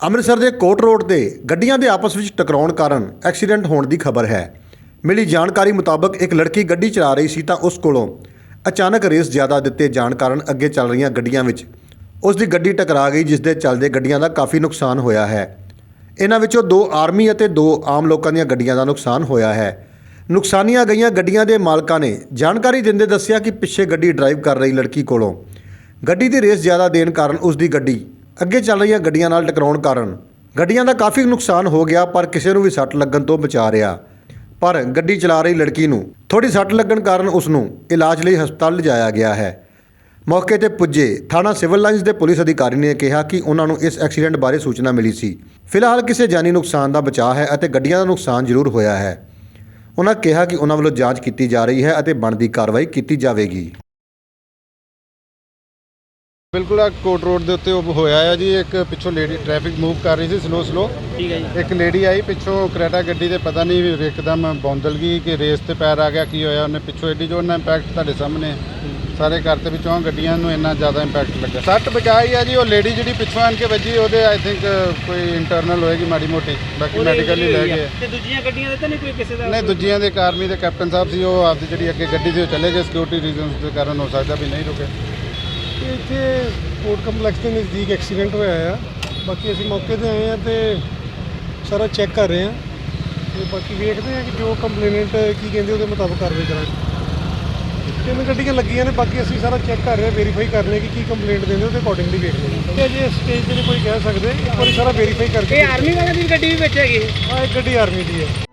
ਅੰਮ੍ਰਿਤਸਰ ਦੇ ਕੋਟ ਰੋਡ ਤੇ ਗੱਡੀਆਂ ਦੇ ਆਪਸ ਵਿੱਚ ਟਕਰਾਉਣ ਕਾਰਨ ਐਕਸੀਡੈਂਟ ਹੋਣ ਦੀ ਖਬਰ ਹੈ। ਮਿਲੀ ਜਾਣਕਾਰੀ ਮੁਤਾਬਕ ਇੱਕ ਲੜਕੀ ਗੱਡੀ ਚਲਾ ਰਹੀ ਸੀ ਤਾਂ ਉਸ ਕੋਲੋਂ ਅਚਾਨਕ ਰੇਸ ਜ਼ਿਆਦਾ ਦਿੱਤੇ ਜਾਣ ਕਾਰਨ ਅੱਗੇ ਚੱਲ ਰਹੀਆਂ ਗੱਡੀਆਂ ਵਿੱਚ ਉਸ ਦੀ ਗੱਡੀ ਟਕਰਾ ਗਈ, ਜਿਸ ਦੇ ਚੱਲਦੇ ਗੱਡੀਆਂ ਦਾ ਕਾਫੀ ਨੁਕਸਾਨ ਹੋਇਆ ਹੈ। ਇਹਨਾਂ ਵਿੱਚੋਂ ਦੋ ਆਰਮੀ ਅਤੇ ਦੋ ਆਮ ਲੋਕਾਂ ਦੀਆਂ ਗੱਡੀਆਂ ਦਾ ਨੁਕਸਾਨ ਹੋਇਆ ਹੈ। ਨੁਕਸਾਨੀਆਂ ਗਈਆਂ ਗੱਡੀਆਂ ਦੇ ਮਾਲਕਾਂ ਨੇ ਜਾਣਕਾਰੀ ਦਿੰਦੇ ਦੱਸਿਆ ਕਿ ਪਿੱਛੇ ਗੱਡੀ ਡਰਾਈਵ ਕਰ ਰਹੀ ਲੜਕੀ ਕੋਲੋਂ। ਗੱਡੀ ਦੀ ਰੇਸ ਜ਼ਿਆਦਾ ਦੇਣ ਕਾਰਨ ਉਸ ਦੀ ਗੱਡੀ ਅੱਗੇ ਚੱਲ ਰਹੀਆਂ ਗੱਡੀਆਂ ਨਾਲ ਟਕਰਾਉਣ ਕਾਰਨ ਗੱਡੀਆਂ ਦਾ ਕਾਫੀ ਨੁਕਸਾਨ ਹੋ ਗਿਆ, ਪਰ ਕਿਸੇ ਨੂੰ ਵੀ ਸੱਟ ਲੱਗਣ ਤੋਂ ਬਚਾ ਰਿਹਾ। ਪਰ ਗੱਡੀ ਚਲਾ ਰਹੀ ਲੜਕੀ ਨੂੰ ਥੋੜੀ ਸੱਟ ਲੱਗਣ ਕਾਰਨ ਉਸ ਨੂੰ ਇਲਾਜ ਲਈ ਹਸਪਤਾਲ ਲਿਜਾਇਆ ਗਿਆ ਹੈ। ਮੌਕੇ ਤੇ ਪੁੱਜੇ ਥਾਣਾ ਸਿਵਲ ਲਾਈਨਸ ਦੇ ਪੁਲਿਸ ਅਧਿਕਾਰੀ ਨੇ ਕਿਹਾ ਕਿ ਉਹਨਾਂ ਨੂੰ ਇਸ ਐਕਸੀਡੈਂਟ ਬਾਰੇ ਸੂਚਨਾ ਮਿਲੀ ਸੀ। ਫਿਲਹਾਲ ਕਿਸੇ ਜਾਨੀ ਨੁਕਸਾਨ ਦਾ ਬਚਾਅ ਹੈ ਅਤੇ ਗੱਡੀਆਂ ਦਾ ਨੁਕਸਾਨ ਜ਼ਰੂਰ ਹੋਇਆ ਹੈ। ਉਹਨਾਂ ਕਿਹਾ ਕਿ ਉਹਨਾਂ ਵੱਲੋਂ ਜਾਂਚ ਕੀਤੀ ਜਾ ਰਹੀ ਹੈ ਅਤੇ ਬਣਦੀ ਕਾਰਵਾਈ ਕੀਤੀ ਜਾਵੇਗੀ। ਬਿਲਕੁਲ ਆ ਕੋਟ ਰੋਡ ਦੇ ਉੱਤੇ ਉਹ ਹੋਇਆ ਆ ਜੀ ਇੱਕ ਪਿੱਛੋਂ ਲੇਡੀ ਟ੍ਰੈਫਿਕ ਮੂਵ ਕਰ ਰਹੀ ਸੀ ਸਲੋ ਸਲੋ ਠੀਕ ਹੈ ਜੀ। ਇੱਕ ਲੇਡੀ ਆਈ ਪਿੱਛੋਂ ਕਰੇਟਾ ਗੱਡੀ ਦੇ ਪਤਾ ਨਹੀਂ ਵੀ ਇੱਕਦਮ ਬੌਂਦਲ ਗਈ ਕਿ ਰੇਸ ਤੇ ਪੈਰ ਆ ਗਿਆ ਕੀ ਹੋਇਆ ਉਹਨੇ ਪਿੱਛੋਂ ਐਡੀ ਜੋ ਨਾ ਇੰਪੈਕਟ ਤੁਹਾਡੇ ਸਾਹਮਣੇ। ਸਾਰੇ ਘਰ ਤੇ ਵਿੱਚੋਂ ਗੱਡੀਆਂ ਨੂੰ ਇੰਨਾ ਜ਼ਿਆਦਾ ਇੰਪੈਕਟ ਲੱਗਾ। ਸੱਟ ਬਚਾਈ ਆ ਜੀ ਉਹ ਲੇਡੀ ਜਿਹੜੀ ਪਿੱਛੋਂ ਆਣ ਕੇ ਵੱਜੀ ਉਹਦੇ ਆਈ ਥਿੰਕ ਕੋਈ ਇੰਟਰਨਲ ਹੋਏਗੀ ਮਾੜੀ ਮੋਟੀ ਬਾਕੀ ਮੈਡੀਕਲ ਹੀ ਲੈ ਗਏ। ਤੇ ਦੂਜੀਆਂ ਗੱਡੀਆਂ ਦੇ ਤਾਂ ਨਹੀਂ ਕੋਈ ਕਿਸੇ ਦਾ ਨਹੀਂ ਦੂਜੀਆਂ ਦੇ ਕਾਰਮੀ ਦੇ ਕੈਪਟਨ ਸਾਹਿਬ ਸੀ ਉਹ ਆਪਦੀ ਜਿਹੜੀ ਅੱਗੇ ਗੱਡੀ ਸੀ ਉਹ ਚਲੇ ਗਏ ਸਿਕਿਉਰਿਟੀ ਰੀਜ਼ਨਸ ਦੇ ਕਾਰਨ ਹੋ ਸਕਦਾ ਵੀ ਨਹੀਂ ਰੁਕੇ। ਤੇ ਇੱਥੇ ਕੋਰਟ ਕੰਪਲੈਕਸ ਦੇ ਨਜ਼ਦੀਕ ਐਕਸੀਡੈਂਟ ਹੋਇਆ ਆ। ਬਾਕੀ ਅਸੀਂ ਮੌਕੇ ਤੇ ਆਏ ਆ ਤੇ ਸਾਰਾ ਚੈੱਕ ਕਰ ਰਹੇ ਆ। ਤੇ ਬਾਕੀ ਵੇਖਦੇ ਆ ਕਿ ਜੋ ਕੰਪਲੇਨੈਂਟ ਕੀ ਕਹਿੰਦੇ ਉਹਦੇ ਮੁਤਾਬਕ ਕਾਰਵਾਈ ਕਰਾਂਗੇ। ਤਿੰਨ ਗੱਡੀਆਂ ਲੱਗੀਆਂ ਨੇ ਬਾਕੀ ਅਸੀਂ ਸਾਰਾ ਚੈੱਕ ਕਰ ਰਹੇ ਆ ਵੈਰੀਫਾਈ ਕਰ ਰਹੇ ਕਿ ਕੀ ਕੰਪਲੇਂਟ ਦਿੰਦੇ ਉਹਦੇ ਅਕੋਰਡਿੰਗਲੀ ਵੇਖ ਰਹੇ ਆ। ਅਜੇ ਸਟੇਜ ਤੇ ਕੋਈ ਕਹਿ ਸਕਦੇ ਇੱਕ ਵਾਰੀ ਸਾਰਾ ਵੈਰੀਫਾਈ ਕਰਕੇ ਇਹ ਆਰਮੀ ਵਾਲਿਆਂ ਦੀ ਗੱਡੀ ਵੀ ਵਿੱਚ ਹੈਗੀ। ਆ ਇੱਕ ਗੱਡੀ ਆਰਮੀ ਦੀ ਹੈ।